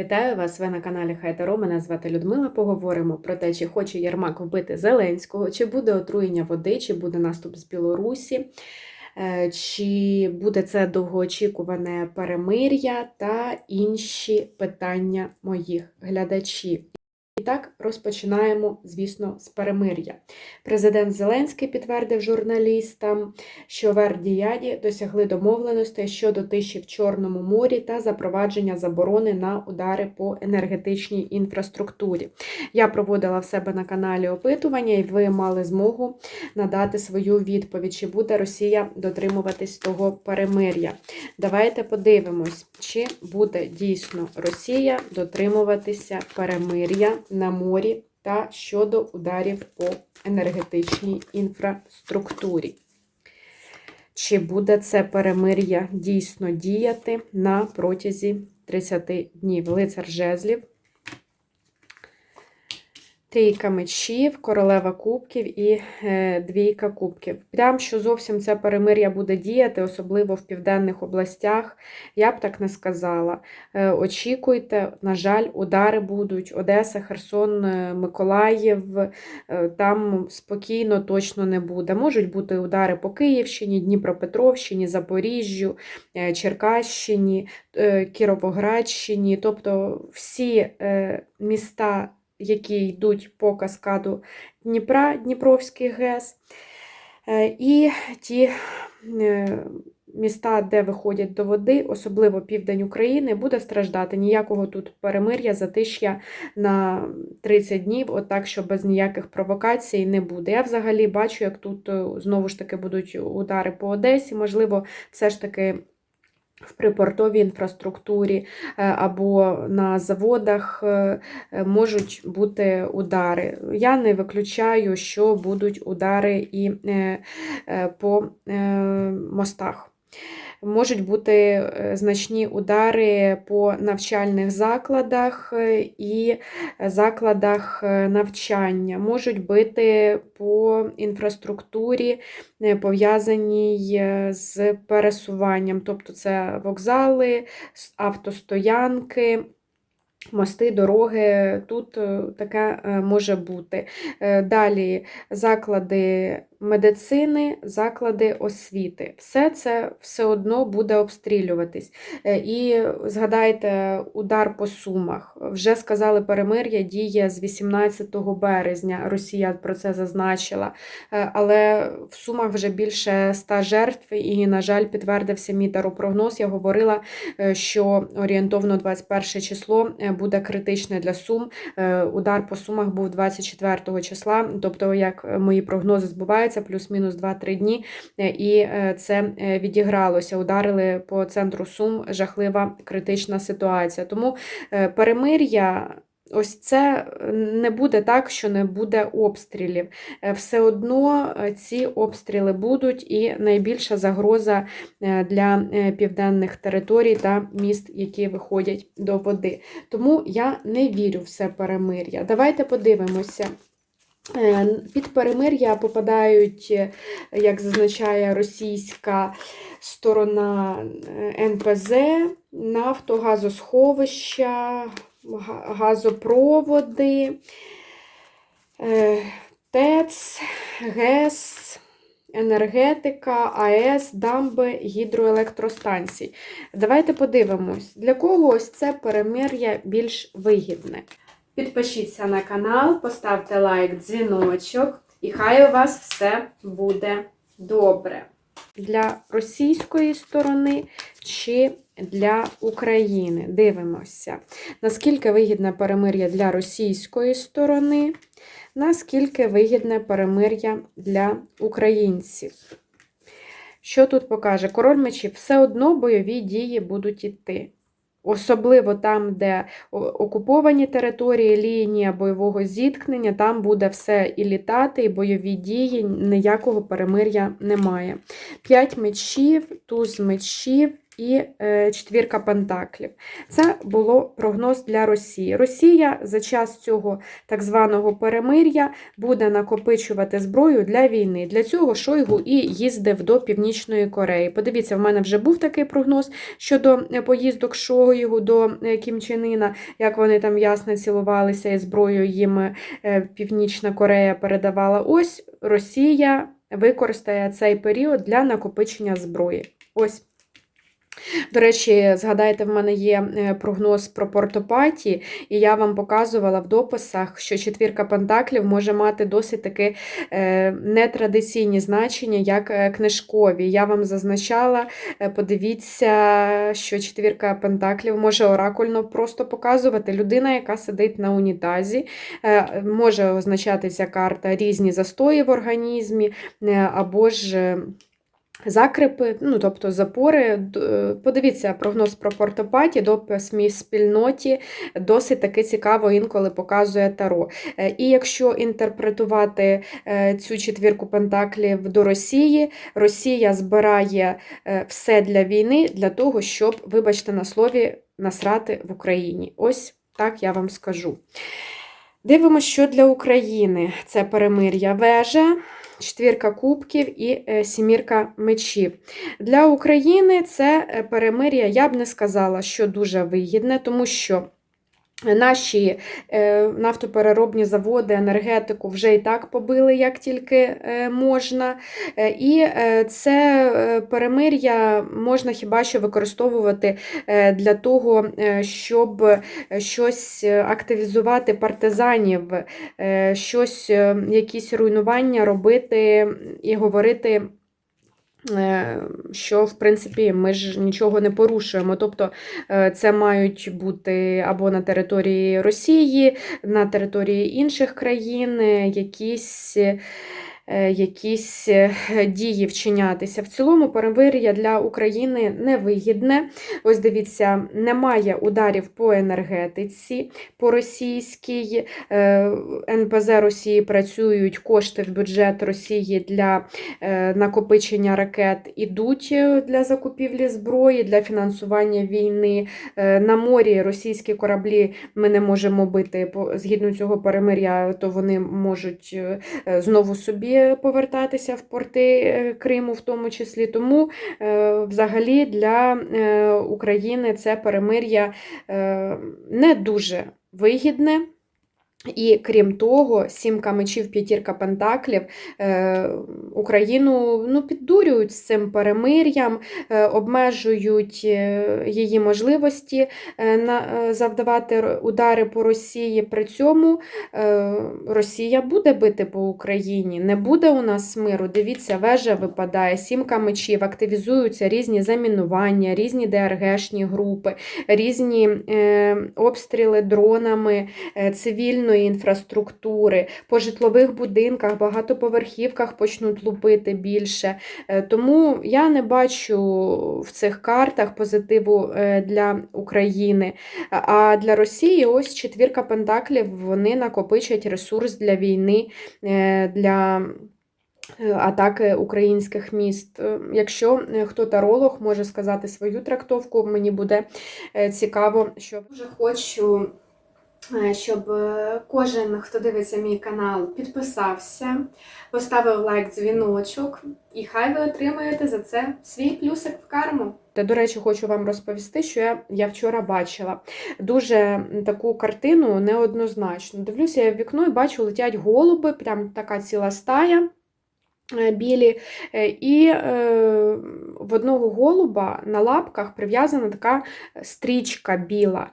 Вітаю вас! Ви на каналі Хайтаро. Мене звати Людмила. Поговоримо про те, чи хоче Єрмак вбити Зеленського, чи буде отруєння води, чи буде наступ з Білорусі, е, чи буде це довгоочікуване перемир'я та інші питання моїх глядачів. І так розпочинаємо, звісно, з перемир'я. Президент Зеленський підтвердив журналістам, що Вердіяді досягли домовленостей щодо тиші в Чорному морі та запровадження заборони на удари по енергетичній інфраструктурі. Я проводила в себе на каналі опитування, і ви мали змогу надати свою відповідь, чи буде Росія дотримуватись того перемир'я. Давайте подивимось, чи буде дійсно Росія дотримуватися перемир'я на морі та щодо ударів по енергетичній інфраструктурі. Чи буде це перемир'я дійсно діяти на протязі 30 днів? Лицар жезлів, трійка мечів, королева кубків і е, двійка кубків. Прям що зовсім це перемир'я буде діяти, особливо в південних областях, я б так не сказала. Е, очікуйте, на жаль, удари будуть. Одеса, Херсон, е, Миколаїв, там спокійно точно не буде. Можуть бути удари по Київщині, Дніпропетровщині, Запоріжжю, Черкащині, Кіровоградщині, тобто всі міста які йдуть по каскаду Дніпра, Дніпровський ГЕС, е, і ті е, міста, де виходять до води, особливо південь України, буде страждати. Ніякого тут перемир'я, затиш'я на 30 днів, отак, що без ніяких провокацій не буде. Я взагалі бачу, як тут е, знову ж таки будуть удари по Одесі, можливо, все ж таки в припортовій інфраструктурі е, або на заводах е, е, можуть бути удари. Я не виключаю, що будуть удари і по мостах. Можуть бути значні удари по навчальних закладах і закладах навчання, можуть бити по інфраструктурі, пов'язаній з пересуванням, тобто це вокзали, автостоянки. Мости, дороги, тут таке може бути. Далі заклади медицини, заклади освіти. Все це все одно буде обстрілюватись. Е, і згадайте, удар по Сумах. Вже сказали, перемир'я діє з 18 березня. Росія про це зазначила. Е, але в Сумах вже більше ста жертв, і, на жаль, підтвердився мій таропрогноз. Я говорила, е, що орієнтовно 21 число буде критичне для Сум. Удар по Сумах був 24 числа, тобто, як мої прогнози збуваються відбувається плюс-мінус 2-3 дні, е, і е, це е, відігралося. Ударили по центру Сум жахлива критична ситуація. Тому перемир'я. Ось це не буде так, що не буде обстрілів. Все одно ці обстріли будуть, і найбільша загроза для південних територій та міст, які виходять до води. Тому я не вірю в це перемир'я. Давайте подивимося. Е, під перемир'я попадають, е, як зазначає російська сторона е, НПЗ, нафтогазосховища, газопроводи, ТЕЦ, ГЕС, енергетика, АЕС, дамби, гідроелектростанцій. Давайте подивимось, для кого ось це перемир'я більш вигідне. Підпишіться на канал, поставте лайк, дзвіночок, і хай у вас все буде добре. Для російської сторони чи для України. Дивимося, наскільки вигідне перемир'я для російської сторони, наскільки вигідне перемир'я для українців. Що тут покаже? Король мечів все одно бойові дії будуть іти. Особливо там, де окуповані території, лінія бойового зіткнення, там буде все і літати, і бойові дії, ніякого перемир'я немає. П'ять мечів, туз мечів і е, четвірка пентаклів. Це було прогноз для Росії. Росія за час цього так званого перемир'я буде накопичувати зброю для війни. Для цього Шойгу і їздив до Північної Кореї. Подивіться, в мене вже був такий прогноз щодо поїздок Шойгу до Кім Чен Іна, як вони там ясно цілувалися і зброю їм Північна Корея передавала. Ось Росія використає цей період для накопичення зброї. Ось. До речі, згадайте, в мене є е, прогноз про портопаті, і я вам показувала в дописах, що четвірка пентаклів може мати досить таки е, нетрадиційні значення, як е, книжкові. Я вам зазначала, подивіться, що четвірка пентаклів може оракульно просто показувати людина, яка сидить на унітазі, може означатися карта різні застої в організмі, або ж. Закрипи, ну тобто запори. Е, подивіться прогноз про портопаті, допис мій спільноті досить таки цікаво інколи показує таро. Е, і якщо інтерпретувати е, цю четвірку пентаклів до Росії, Росія збирає все для війни, для того, щоб, вибачте, на слові насрати в Україні. Ось так я вам скажу. Дивимося, що для України це перемир'я вежа четвірка кубків і е, сімірка мечів. Для України це е, перемир'я, я б не сказала, що дуже вигідне, тому що. Наші е, нафтопереробні заводи, енергетику вже і так побили, як тільки е, можна. Е, і це перемир'я можна хіба що використовувати для того, щоб щось активізувати партизанів, щось, якісь руйнування робити і говорити. Е, що, в принципі, ми ж нічого не порушуємо. Тобто е, це мають бути або на території Росії, на території інших країн якісь. Е, якісь е, дії вчинятися. В цілому перемир'я для України невигідне. Ось дивіться, немає ударів по енергетиці, по російській. Е, НПЗ Росії працюють, кошти в бюджет Росії для накопичення ракет ідуть для закупівлі зброї, для фінансування війни. На морі російські кораблі ми не можемо бити згідно цього перемир'я, то вони можуть знову собі повертатися в порти е, Криму, в тому числі. Тому е, взагалі для е, України це перемир'я не дуже вигідне. І крім того, сімка мечів, п'ятірка пентаклів е, Україну ну, піддурюють з цим перемир'ям, е, обмежують е, її можливості завдавати удари по Росії. При цьому Росія буде бити по Україні, не буде у нас миру. Дивіться, вежа випадає, сімка мечів, активізуються різні замінування, різні ДРГшні групи, різні обстріли дронами, цивільно критичної інфраструктури, по житлових будинках, багатоповерхівках почнуть лупити більше. Е, тому я не бачу в цих картах позитиву е, для України. А для Росії ось четвірка пентаклів вони накопичать ресурс для війни. Е, для Атаки українських міст. Якщо хто таролог може сказати свою трактовку, мені буде цікаво, що дуже хочу щоб е, кожен, хто дивиться мій канал, підписався, поставив лайк, дзвіночок, і хай ви отримаєте за це свій плюсик в карму. Та, до речі, хочу вам розповісти, що я я вчора бачила дуже таку картину неоднозначно. Дивлюся я в вікно і бачу, летять голуби, прям така ціла стая. Е, білі, і е, в одного голуба на лапках прив'язана така стрічка біла.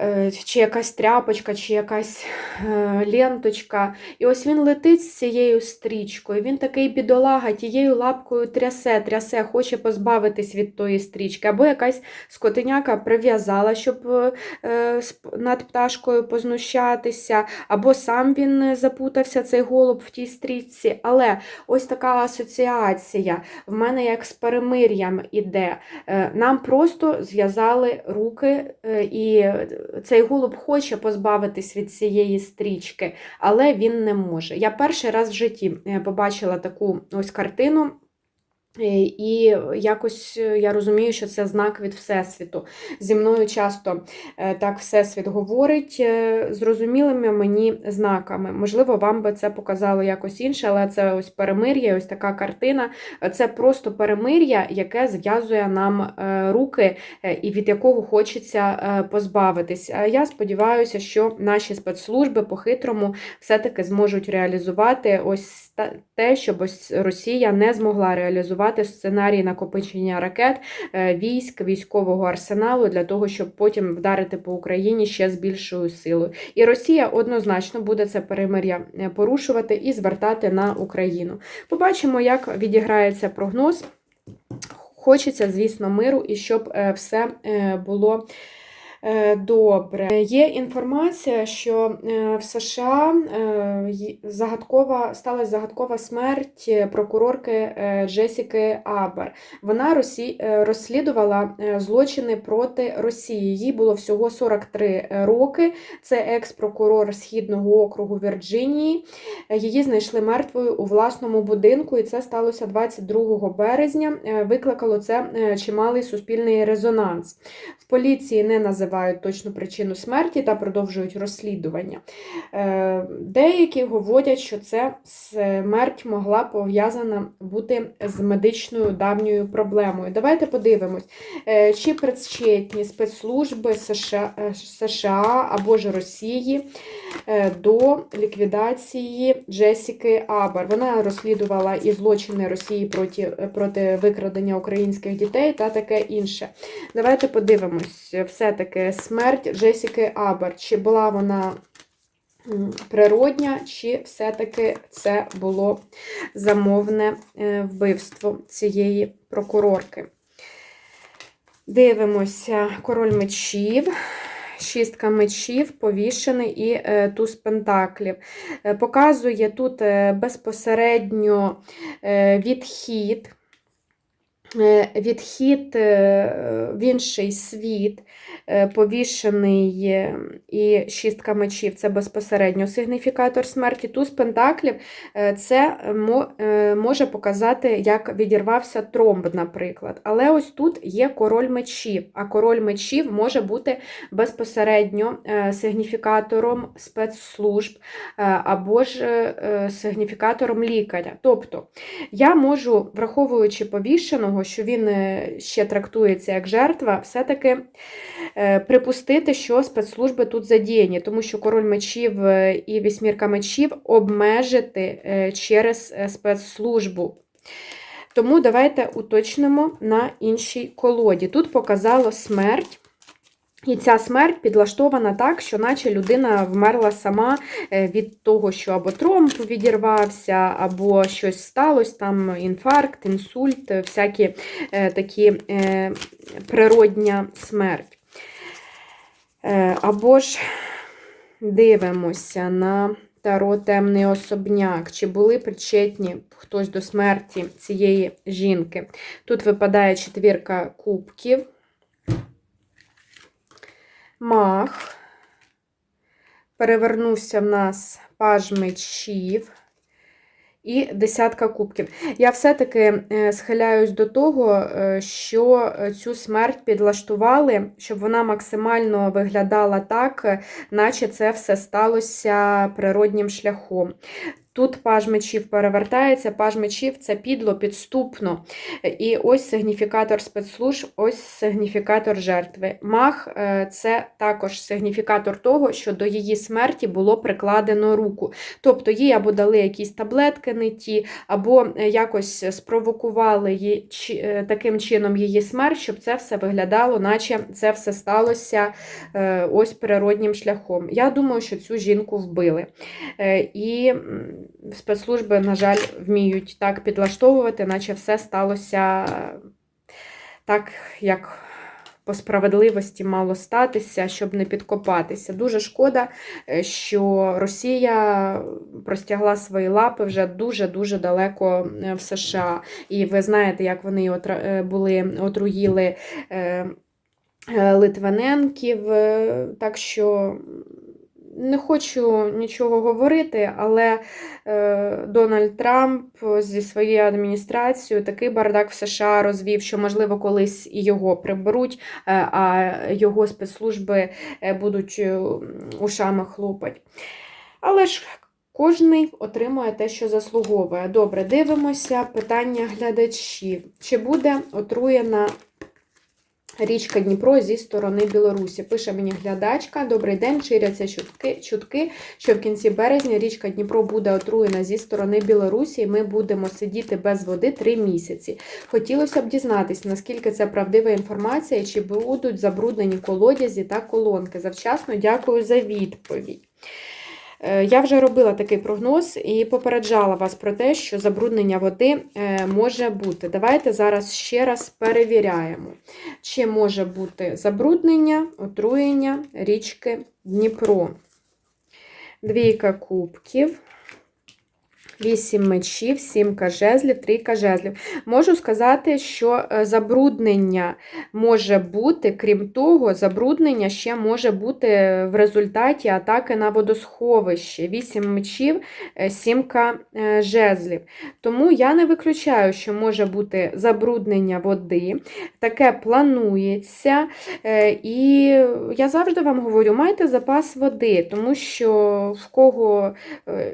Е, чи якась тряпочка, чи якась е, ленточка. І ось він летить з цією стрічкою. Він такий бідолага, тією лапкою трясе, трясе, хоче позбавитись від тої стрічки. Або якась скотиняка прив'язала, щоб е, над пташкою познущатися, або сам він запутався, цей голуб в тій стрічці. Але ось така асоціація в мене як з перемир'ям іде. Нам просто зв'язали руки і цей голуб хоче позбавитись від цієї стрічки, але він не може. Я перший раз в житті е, побачила таку ось картину. І якось е, я розумію, що це знак від Всесвіту. Зі мною часто е, так Всесвіт говорить е, зрозумілими мені знаками. Можливо, вам би це показало якось інше, але це ось перемир'я, ось така картина. Це просто перемир'я, яке зв'язує нам руки і від якого хочеться позбавитись. Я сподіваюся, що наші спецслужби по-хитрому все-таки зможуть реалізувати ось те, щоб ось Росія не змогла реалізувати готувати сценарій накопичення ракет, е, військ, військового арсеналу для того, щоб потім вдарити по Україні ще з більшою силою. І Росія однозначно буде це перемир'я е, порушувати і звертати на Україну. Побачимо, як відіграється прогноз. Хочеться, звісно, миру і щоб е, все було. Е, добре, є інформація, що е, в США е, загадкова сталася загадкова смерть прокурорки Джесіки Абер. Вона розслідувала злочини проти Росії. Їй було всього 43 роки. Це екс-прокурор Східного округу Вірджинії. Її знайшли мертвою у власному будинку, і це сталося 22 березня. Викликало це чималий суспільний резонанс. В поліції не називають називають точну причину смерті та продовжують розслідування. Е, деякі говорять, що це смерть могла пов'язана бути з медичною давньою проблемою. Давайте подивимось, е, чи причетні спецслужби США, е, або ж Росії до ліквідації Джесіки Абер. Вона розслідувала і злочини Росії проти, проти викрадення українських дітей та таке інше. Давайте подивимось, все-таки смерть Джесіки Абер. Чи була вона природня, чи все-таки це було замовне е, вбивство цієї прокурорки? Дивимося, король мечів. Шістка мечів, повішений і е, туз пентаклів. Е, показує тут безпосередньо відхід, відхід в інший світ, Е, повішений е, і шістка мечів це безпосередньо сигніфікатор смерті. Туз пентаклів е, це може показати, як відірвався тромб, наприклад. Але ось тут є король мечів, а король мечів може бути безпосередньо сигніфікатором спецслужб або ж сигніфікатором лікаря. Тобто я можу, враховуючи повішеного, що він ще трактується як жертва, все-таки Е, припустити, що спецслужби тут задіяні, тому що король мечів е, і вісьмірка мечів обмежити е, через спецслужбу. Тому давайте уточнимо на іншій колоді. Тут показало смерть. І ця смерть підлаштована так, що наче людина вмерла сама від того, що або тромб відірвався, або щось сталося, там інфаркт, інсульт, всякі такі природня смерть. Е, або ж дивимося на таро темний особняк, чи були причетні хтось до смерті цієї жінки. Тут випадає четвірка кубків, мах, перевернувся в нас паж мечів і десятка кубків. Я все-таки е, схиляюсь до того, е, що цю смерть підлаштували, щоб вона максимально виглядала так, наче це все сталося природнім шляхом. Тут паж мечів перевертається, паж мечів це підло, підступно. І ось сигніфікатор спецслужб, ось сигніфікатор жертви. Мах е, це також сигніфікатор того, що до її смерті було прикладено руку. Тобто їй або дали якісь таблетки не ті, або е, якось спровокували її, е, таким чином її смерть, щоб це все виглядало, наче це все сталося ось природнім шляхом. Я думаю, що цю жінку вбили. І спецслужби, на жаль, вміють так підлаштовувати, наче все сталося так, як по справедливості мало статися, щоб не підкопатися. Дуже шкода, е, що Росія простягла свої лапи вже дуже-дуже далеко е, в США. І ви знаєте, як вони е, були отруїли Литвиненків. Так що не хочу нічого говорити, але е, Дональд Трамп зі своєю адміністрацією такий бардак в США розвів, що, можливо, колись і його приберуть, е, а його спецслужби е, будуть е, ушами хлопать. Але ж кожний отримує те, що заслуговує. Добре, дивимося питання глядачів. Чи буде отруєна річка Дніпро зі сторони Білорусі? Пише мені глядачка. Добрий день, ширяться чутки, чутки, що в кінці березня річка Дніпро буде отруєна зі сторони Білорусі, і ми будемо сидіти без води три місяці. Хотілося б дізнатись, наскільки це правдива інформація, чи будуть забруднені колодязі та колонки. Завчасно дякую за відповідь. Е, Я вже робила такий прогноз і попереджала вас про те, що забруднення води е, може бути. Давайте зараз ще раз перевіряємо, чи може бути забруднення, отруєння річки Дніпро. Двійка кубків. Вісім мечів, сімка жезлів, трійка жезлів. Можу сказати, що е, забруднення може бути, крім того, забруднення ще може бути в результаті атаки на водосховище. Вісім мечів, е, сімка жезлів. Тому я не виключаю, що може бути забруднення води. Таке планується. Е, І я завжди вам говорю, майте запас води, тому що в кого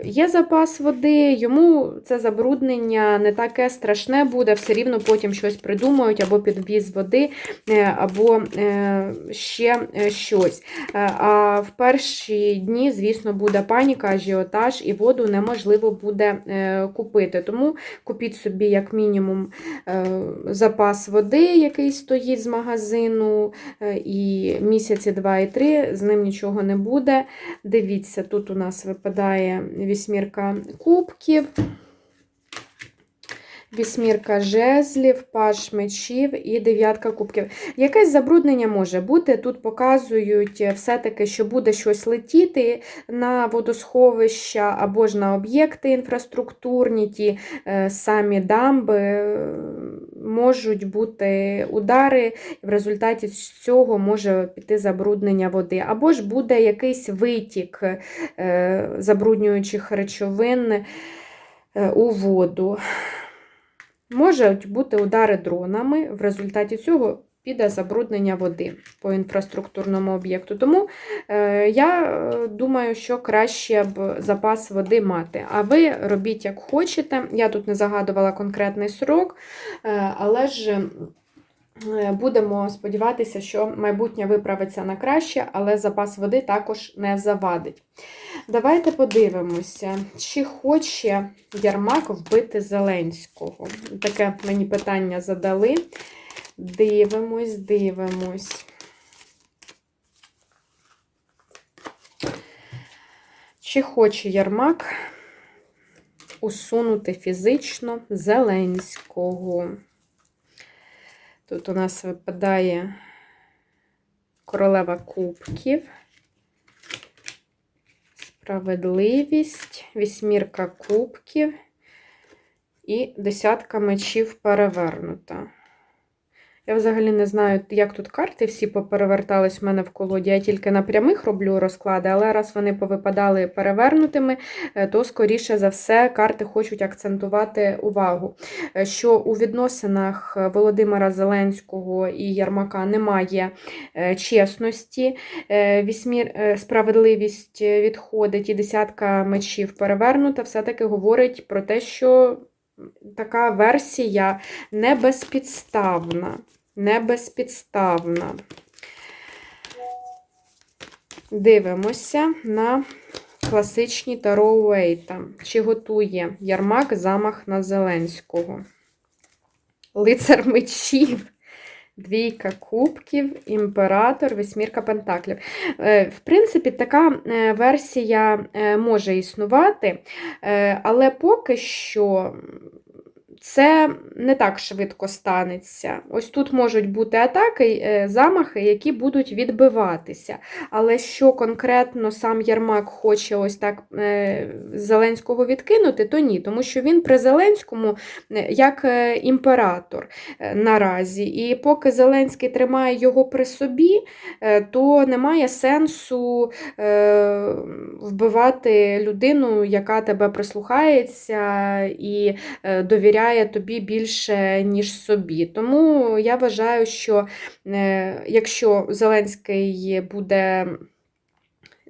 є запас води, йому це забруднення не таке страшне буде, все рівно потім щось придумають, або підвіз води, е, або е, ще е, щось. А в перші дні, звісно, буде паніка, ажіотаж, і воду неможливо буде купити. Тому купіть собі, як мінімум, запас води, який стоїть з магазину, і місяці два і три з ним нічого не буде. Дивіться, тут у нас випадає вісьмірка кубків, вісьмірка жезлів, паш мечів і дев'ятка кубків. Якесь забруднення може бути. Тут показують все-таки, що буде щось летіти на водосховища або ж на об'єкти інфраструктурні, ті е, самі дамби. е, Можуть бути удари, в результаті цього може піти забруднення води. Або ж буде якийсь витік е, забруднюючих речовин е, у воду. Можуть бути удари дронами, в результаті цього піде забруднення води по інфраструктурному об'єкту. Тому е, я е, думаю, що краще б запас води мати. А ви робіть як хочете. Я тут не загадувала конкретний срок, е, але ж. Е, Будемо сподіватися, що майбутнє виправиться на краще, але запас води також не завадить. Давайте подивимося, чи хоче Ярмак вбити Зеленського. Таке мені питання задали. Дивимось, дивимось. Чи хоче Ярмак усунути фізично Зеленського? Тут у нас випадає королева кубків, справедливість, вісьмірка кубків і десятка мечів перевернута. Я взагалі не знаю, як тут карти всі поперевертались в мене в колоді. Я тільки на прямих роблю розклади, але раз вони повипадали перевернутими, е, то, скоріше за все, карти хочуть акцентувати увагу, е, що у відносинах Володимира Зеленського і Ярмака немає е, чесності, вісьмір, справедливість відходить і десятка мечів перевернута, все-таки говорить про те, що така версія не безпідставна. Не безпідставна. Дивимося на класичні Таро Уейта. Чи готує Ярмак замах на Зеленського? Лицар мечів. Двійка кубків, імператор, вісьмірка пентаклів. Е, В принципі, така е, версія е, може існувати, але поки що це не так швидко станеться. Ось тут можуть бути атаки, е, замахи, які будуть відбиватися. Але що конкретно сам Єрмак хоче ось так е, Зеленського відкинути, то ні, тому що він при Зеленському е, як імператор наразі. І поки Зеленський тримає його при собі, то немає сенсу вбивати людину, яка тебе прислухається і довіряє тобі більше, ніж собі. Тому я вважаю, що е, якщо Зеленський буде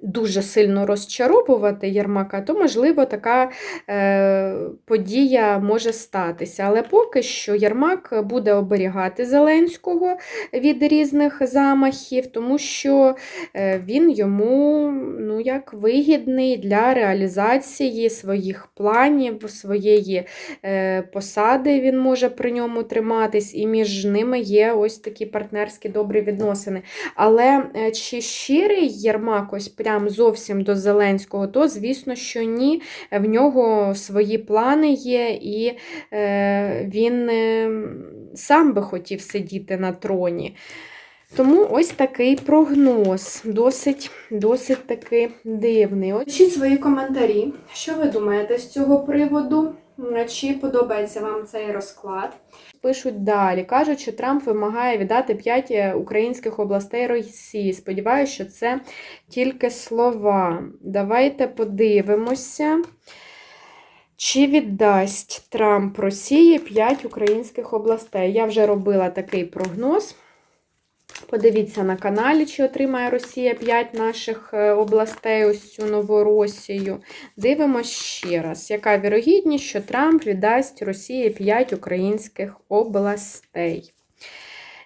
дуже сильно розчаровувати Єрмака, то, можливо, така е, подія може статися. Але поки що Єрмак буде оберігати Зеленського від різних замахів, тому що е, він йому ну, як вигідний для реалізації своїх планів, своєї е, посади він може при ньому триматись, і між ними є ось такі партнерські добрі відносини. Але е, чи щирий Єрмак ось прямо прям зовсім до Зеленського, то, звісно, що ні. В нього свої плани є, і е, він е, сам би хотів сидіти на троні. Тому ось такий прогноз, досить досить таки дивний. Пишіть свої коментарі, що ви думаєте з цього приводу? Чи подобається вам цей розклад? Пишуть далі. Кажуть, що Трамп вимагає віддати 5 е, українських областей Росії. Сподіваюся, що це тільки слова. Давайте подивимося, чи віддасть Трамп Росії 5 українських областей. Я вже робила такий прогноз. Подивіться на каналі, чи отримає Росія 5 наших е, областей, ось цю Новоросію. Дивимось ще раз, яка вірогідність, що Трамп віддасть Росії 5 українських областей.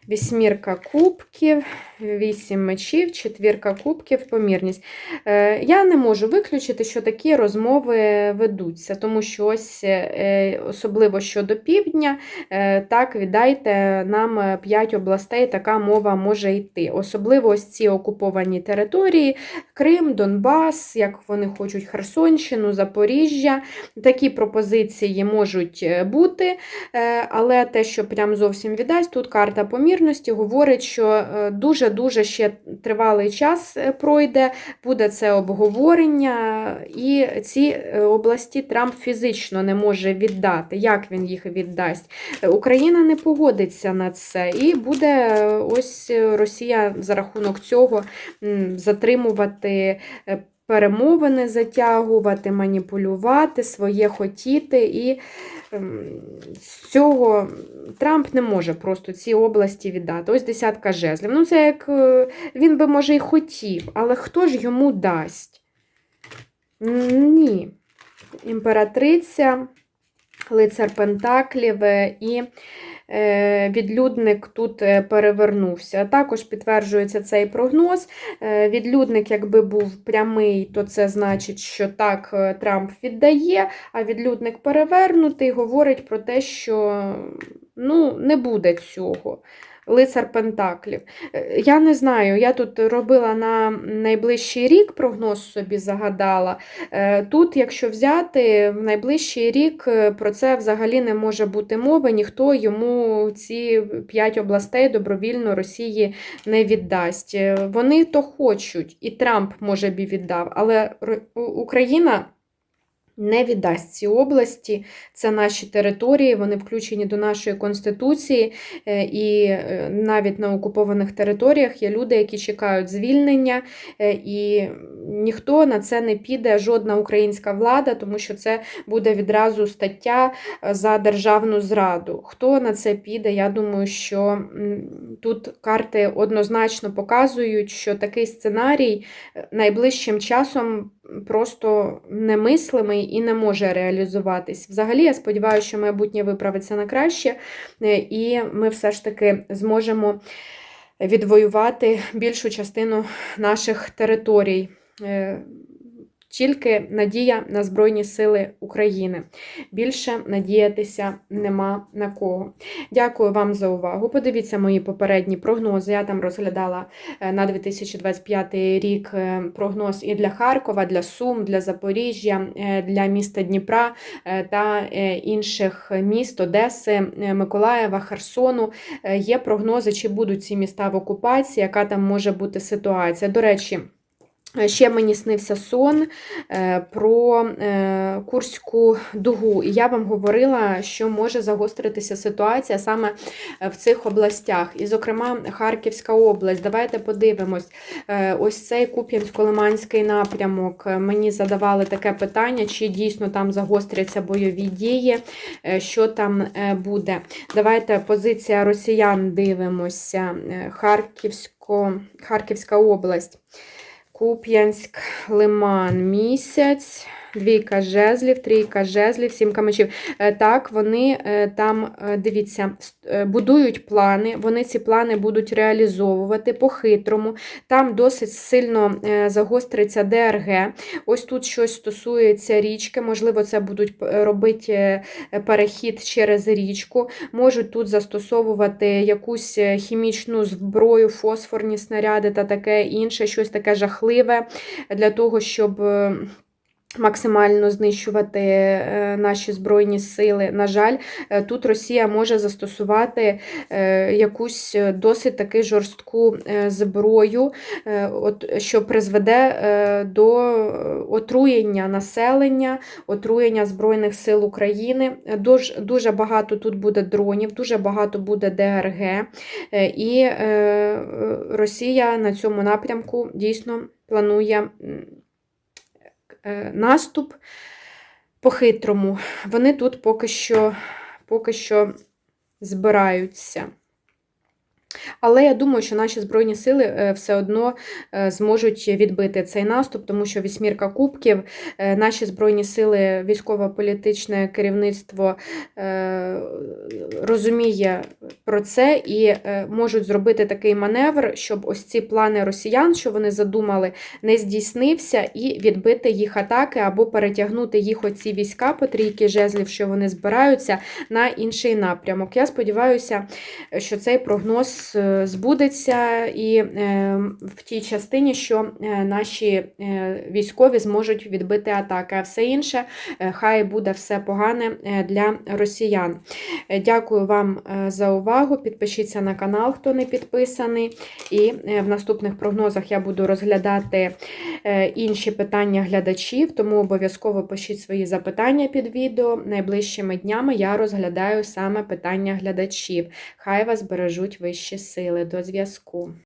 Вісьмірка кубків, вісім мечів, четвірка кубків, помірність. Е, я не можу виключити, що такі розмови ведуться, тому що ось е, особливо щодо півдня, е, так, віддайте нам 5 областей, така мова може йти. Особливо ось ці окуповані території, Крим, Донбас, як вони хочуть Херсонщину, Запоріжжя. Такі пропозиції можуть бути, але те, що прям зовсім віддасть, тут карта помірності говорить, що дуже дуже-дуже ще тривалий час е, пройде, буде це обговорення, і ці е, області Трамп фізично не може віддати. Як він їх віддасть? Україна не погодиться на це, і буде е, ось Росія за рахунок цього затримувати. Перемовини затягувати, маніпулювати, своє хотіти, і ем, з цього Трамп не може просто ці області віддати. Ось десятка жезлів. Ну, це як е, він би, може, і хотів, але хто ж йому дасть? Ні. Імператриця, лицар Пентаклів і Е, відлюдник тут е, перевернувся. Також підтверджується цей прогноз. Е, відлюдник, якби був прямий, то це значить, що так Трамп віддає, а відлюдник перевернутий говорить про те, що ну, не буде цього. Лицар Пентаклів. Е, я не знаю, я тут робила на найближчий рік прогноз собі загадала. Е, тут, якщо взяти, в найближчий рік е, про це взагалі не може бути мови, ніхто йому ці п'ять областей добровільно Росії не віддасть. Вони то хочуть, і Трамп, може б і віддав, але Україна не віддасть ці області, це наші території, вони включені до нашої конституції, е, і е, навіть на окупованих територіях є люди, які чекають звільнення, е, і ніхто на це не піде, жодна українська влада, тому що це буде відразу стаття за державну зраду. Хто на це піде? Я думаю, що тут карти однозначно показують, що такий сценарій найближчим часом просто немислимий і не може реалізуватись. Взагалі, я сподіваюся, що майбутнє виправиться на краще, е, і ми все ж таки зможемо відвоювати більшу частину наших територій. Тільки надія на Збройні Сили України. Більше надіятися нема на кого. Дякую вам за увагу. Подивіться мої попередні прогнози. Я там розглядала е, на 2025 рік е, прогноз і для Харкова, для Сум, для Запоріжжя, е, для міста Дніпра та інших міст Одеси, Миколаєва, Херсону. Є прогнози, чи будуть ці міста в окупації, яка там може бути ситуація. До речі. Е, Ще мені снився сон е, про е, Курську дугу, і я вам говорила, що може загостритися ситуація саме в цих областях. І, зокрема, Харківська область. Давайте подивимось. Ось цей Куп'янсько-Лиманський напрямок. Мені задавали таке питання, чи дійсно там загостряться бойові дії, що там буде. Давайте позиція росіян дивимося. Харківсько, Харківська область. Куп'янськ, Лиман місяць, двійка жезлів, трійка жезлів, сімка мечів. Е, Так, вони е, там, е, дивіться, будують плани, вони ці плани будуть реалізовувати по-хитрому. Там досить сильно загостриться ДРГ. Ось тут щось стосується річки, можливо, це будуть робити перехід через річку. Можуть тут застосовувати якусь хімічну зброю, фосфорні снаряди та таке інше, щось таке жахливе для того, щоб. Максимально знищувати е, наші збройні сили. На жаль, е, тут Росія може застосувати е, якусь досить таки жорстку зброю, що призведе до отруєння населення, отруєння Збройних сил України. Дуже, багато тут буде дронів, дуже багато буде ДРГ. І Росія на цьому напрямку дійсно планує наступ по-хитрому. Вони тут поки що, поки що збираються. Але я думаю, що наші Збройні сили е, все одно е, зможуть відбити цей наступ, тому що вісьмірка кубків, е, наші Збройні сили, військово-політичне керівництво розуміє про це і можуть зробити такий маневр, щоб ось ці плани росіян, що вони задумали, не здійснився, і відбити їх атаки або перетягнути їх оці війська по трійки жезлів, що вони збираються, на інший напрямок. Я сподіваюся, що цей прогноз збудеться і е, в тій частині, що е, наші е, військові зможуть відбити атаки, а все інше хай буде все погане для росіян. Дякую вам за увагу. Підпишіться на канал, хто не підписаний. І в наступних прогнозах я буду розглядати інші питання глядачів, тому обов'язково пишіть свої запитання під відео. Найближчими днями я розглядаю саме питання глядачів. Хай вас бережуть вищі сили. До зв'язку.